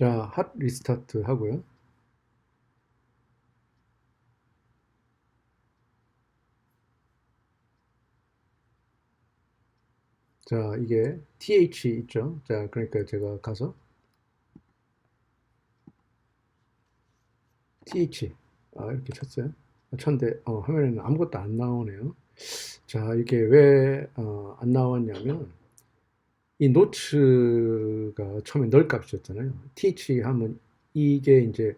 자, 핫 리스타트 하고요. 자, 이게 th 있죠? 자, 그러니까 제가 가서 th 아, 이렇게 쳤어요. 쳤는데 어, 화면에는 아무것도 안 나오네요. 자, 이게 왜 어, 안 나왔냐면 이 노츠가 처음에 널 값이었잖아요. th 하면 이게 이제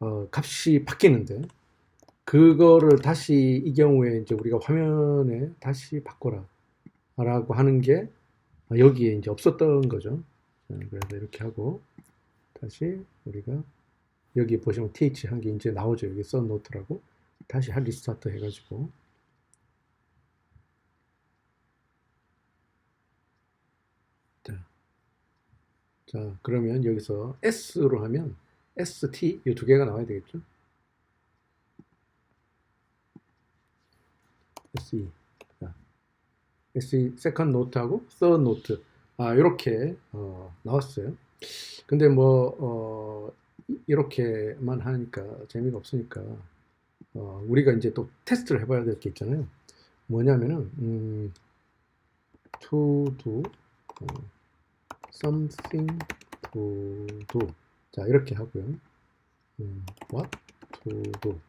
어, 값이 바뀌는데 그거를 다시 이 경우에 이제 우리가 화면에 다시 바꿔라 라고 하는 게 여기에 이제 없었던 거죠. 자, 그래서 이렇게 하고 다시 우리가 여기 보시면 th 한 게 이제 나오죠. 여기 썬 노트라고 다시 한 리스타트 해가지고 자, 자 그러면 여기서 s로 하면 st 이 두 개가 나와야 되겠죠. se SE 세컨 노트하고 서드 노트 아 이렇게 어, 나왔어요. 근데 뭐 어, 이렇게만 하니까 재미가 없으니까 어, 우리가 이제 또 테스트를 해봐야 될 게 있잖아요. 뭐냐면은 음, to do 어, something to do 자 이렇게 하고요. 음, what to do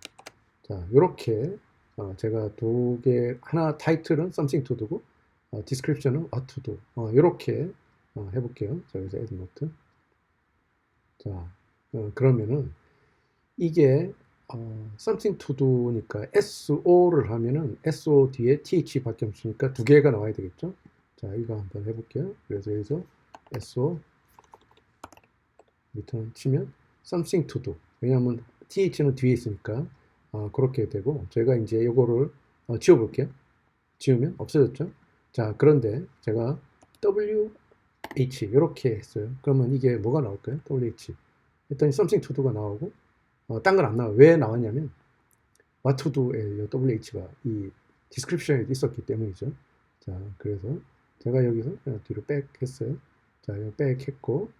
자 이렇게 어, 제가 두 개 하나 타이틀은 something to do고 어, description은 what to do 어, 이렇게 어, 해볼게요. 자 여기서 add note 자 어, 그러면은 이게 어, something to do니까 SO를 하면은 SO 뒤에 TH 밖에 없으니까 두 개가 나와야 되겠죠. 자, 이거 한번 해볼게요. 그래서 여기서 SO 리턴 치면 something to do. 왜냐하면 TH는 뒤에 있으니까 어, 그렇게 되고 제가 이제 이거를 어, 지워볼게요. 지우면 없어졌죠. 자, 그런데 제가 WH 이렇게 했어요. 그러면 이게 뭐가 나올까요? WH 했더니 something to do가 나오고 어, 딴건 안 나와요. 왜 나왔냐면 what to do에 WH가 이 description에 있었기 때문이죠. 자, 그래서 제가 여기서 그냥 뒤로 백 했어요. 자, 이거 백 했고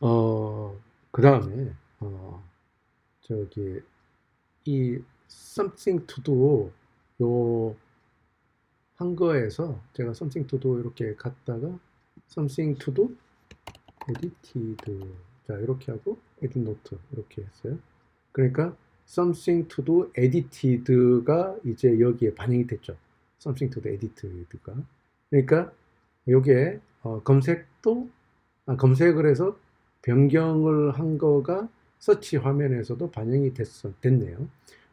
어, 그 다음에 어, 저기 이 something to do 요 한 거에서 제가 something to do 이렇게 갔다가 something to do edited 자 이렇게 하고 edit note 이렇게 했어요. 그러니까 something to do edited가 이제 여기에 반영이 됐죠. something to do edited가 그러니까 요게 어, 검색도 아, 검색을 해서 변경을 한 거가 서치 화면에서도 반영이 됐, 됐네요.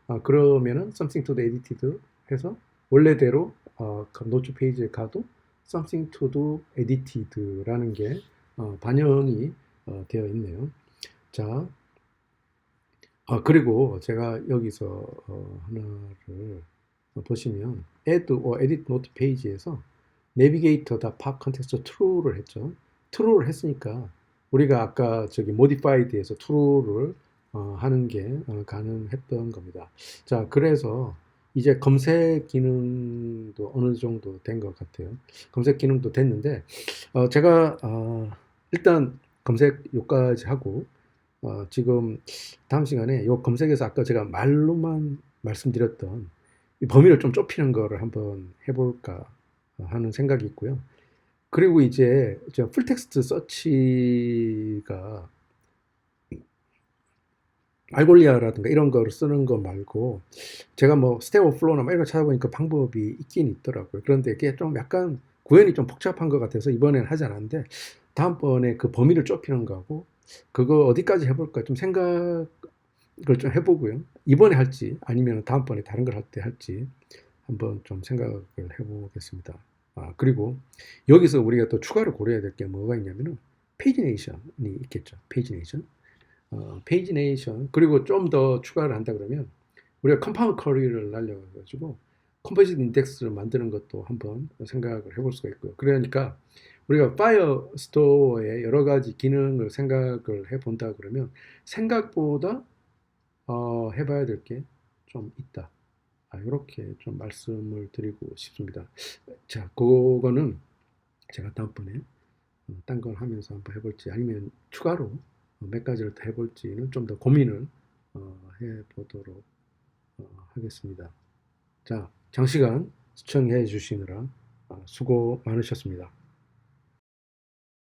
아, 그러면은 something to do edited 해서 원래대로 어, 노트 페이지에 가도 something to do edited라는 게 어, 반영이 어, 되어 있네요. 자, 아, 그리고 제가 여기서 어, 하나를 보시면 add or edit note 페이지에서 navigator.pop context true를 했죠. true를 했으니까 우리가 아까 저기 modified에서 true를 어, 하는 게 어, 가능했던 겁니다. 자, 그래서 이제 검색 기능도 어느 정도 된 것 같아요. 검색 기능도 됐는데, 어, 제가, 어, 일단 검색 요까지 하고, 어, 지금 다음 시간에 요 검색에서 아까 제가 말로만 말씀드렸던 이 범위를 좀 좁히는 거를 한번 해볼까 하는 생각이 있고요. 그리고 이제 풀텍스트 서치가 알골리아라든가 이런 거를 쓰는 거 말고 제가 뭐 스테오 플로나 뭐 이런 거 찾아보니까 방법이 있긴 있더라고요. 그런데 이게 좀 약간 구현이 좀 복잡한 것 같아서 이번에는 하지 않았는데 다음번에 그 범위를 좁히는 거하고 그거 어디까지 해볼까 좀 생각을 좀 해보고요. 이번에 할지 아니면 다음번에 다른 걸 할 때 할지 한번 좀 생각을 해보겠습니다. 아, 그리고 여기서 우리가 또 추가로 고려해야 될 게 뭐가 있냐면은 페이지네이션이 있겠죠. 페이지네이션. 어, 페이지네이션. 그리고 좀 더 추가를 한다 그러면 우리가 컴파운드 커리를 날려가지고 컴포지트 인덱스를 만드는 것도 한번 생각을 해볼 수가 있고요. 그러니까 우리가 파이어 스토어의 여러 가지 기능을 생각을 해본다 그러면 생각보다 어, 해봐야 될 게 좀 있다. 아, 이렇게 좀 말씀을 드리고 싶습니다. 자, 그거는 제가 다음번에 어, 딴걸 하면서 한번 해볼지 아니면 추가로 어, 몇 가지를 더 해볼지는 좀 더 고민을 어, 해보도록 어, 하겠습니다. 자, 장시간 시청해 주시느라 어, 수고 많으셨습니다.